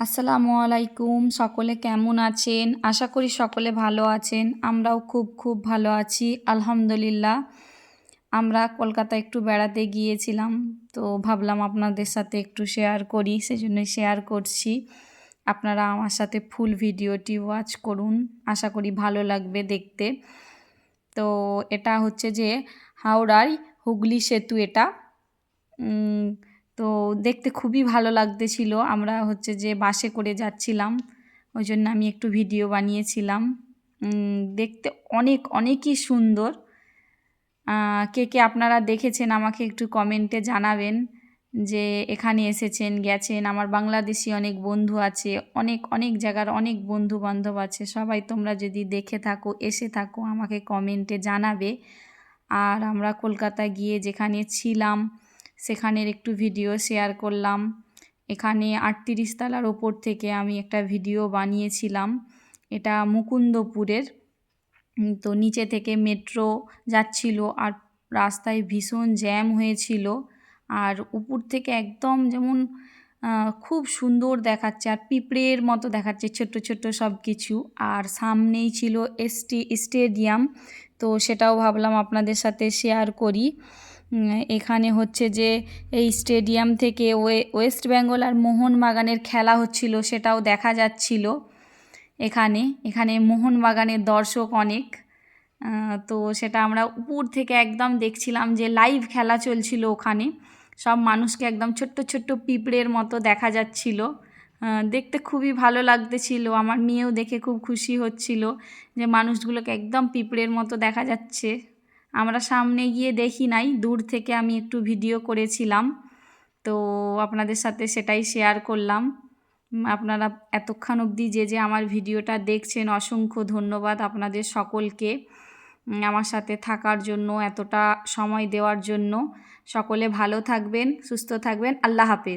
আসসালামু আলাইকুম। সকলে কেমন আছেন? আশা করি সকলে ভালো আছেন। আমরাও খুব খুব ভালো আছি। আলহামদুলিল্লাহ। আমরা কলকাতা একটু বেড়াতে গিয়েছিলাম। তো ভাবলাম আপনাদের সাথে একটু শেয়ার করি। সেজন্যই শেয়ার করছি। আপনারা আমার সাথে ফুল ভিডিওটি ওয়াচ করুন। আশা করি ভালো লাগবে দেখতে। তো এটা হচ্ছে যে হাওড়ার হুগলি সেতু এটা। তো দেখতে খুবই ভালো লাগতেছিল। আমরা হচ্ছে যে বাসে করে যাচ্ছিলাম। ওই জন্য আমি একটু ভিডিও বানিয়েছিলাম। দেখতে অনেক, অনেকই সুন্দর। কে কে আপনারা দেখেছেন আমাকে একটু কমেন্টে জানাবেন যে এখানে এসেছেন, গেছেন। আমার বাংলাদেশি অনেক বন্ধু আছে, অনেক অনেক জায়গার অনেক বন্ধু বান্ধব আছে। সবাই তোমরা যদি দেখে থাকো, এসে থাকো, আমাকে কমেন্টে জানাবে। আর আমরা কলকাতা গিয়ে যেখানে ছিলাম সেখানের একটু ভিডিও শেয়ার করলাম। এখানে আটত্রিশ তালার ওপর থেকে আমি একটা ভিডিও বানিয়েছিলাম। এটা মুকুন্দপুরের। তো নিচে থেকে মেট্রো যাচ্ছিল আর রাস্তায় ভীষণ জ্যাম হয়েছিল। আর উপর থেকে একদম যেমন খুব সুন্দর দেখাচ্ছে আর পিঁপড়ের মতো দেখাচ্ছে ছোট্ট ছোট্ট সব কিছু। আর সামনেই ছিল এসটি স্টেডিয়াম তো সেটাও ভাবলাম আপনাদের সাথে শেয়ার করি। এখানে হচ্ছে যে এই স্টেডিয়াম থেকে ওয়েস্ট বেঙ্গল আর মোহনবাগানের খেলা হচ্ছিল, সেটাও দেখা যাচ্ছিল এখানে। এখানে মোহনবাগানের দর্শক অনেক। তো সেটা আমরা উপর থেকে একদম দেখছিলাম যে লাইভ খেলা চলছিল ওখানে। সব মানুষকে একদম ছোট্ট ছোট্ট পিঁপড়ের মতো দেখা যাচ্ছিল। দেখতে খুবই ভালো লাগতেছিল। আমার মেয়েও দেখে খুব খুশি হচ্ছিল যে মানুষগুলোকে একদম পিঁপড়ের মতো দেখা যাচ্ছে। আমরা সামনে গিয়ে দেখি নাই, দূর থেকে আমি একটু ভিডিও করেছিলাম। তো আপনাদের সাথে সেটাই শেয়ার করলাম। আপনারা এতক্ষণ অবধি যে যে আমার ভিডিওটা দেখছেন, অসংখ্য ধন্যবাদ আপনাদের সকলকে আমার সাথে থাকার জন্য, এতটা সময় দেওয়ার জন্য। সকলে ভালো থাকবেন, সুস্থ থাকবেন। আল্লাহ হাফেজ।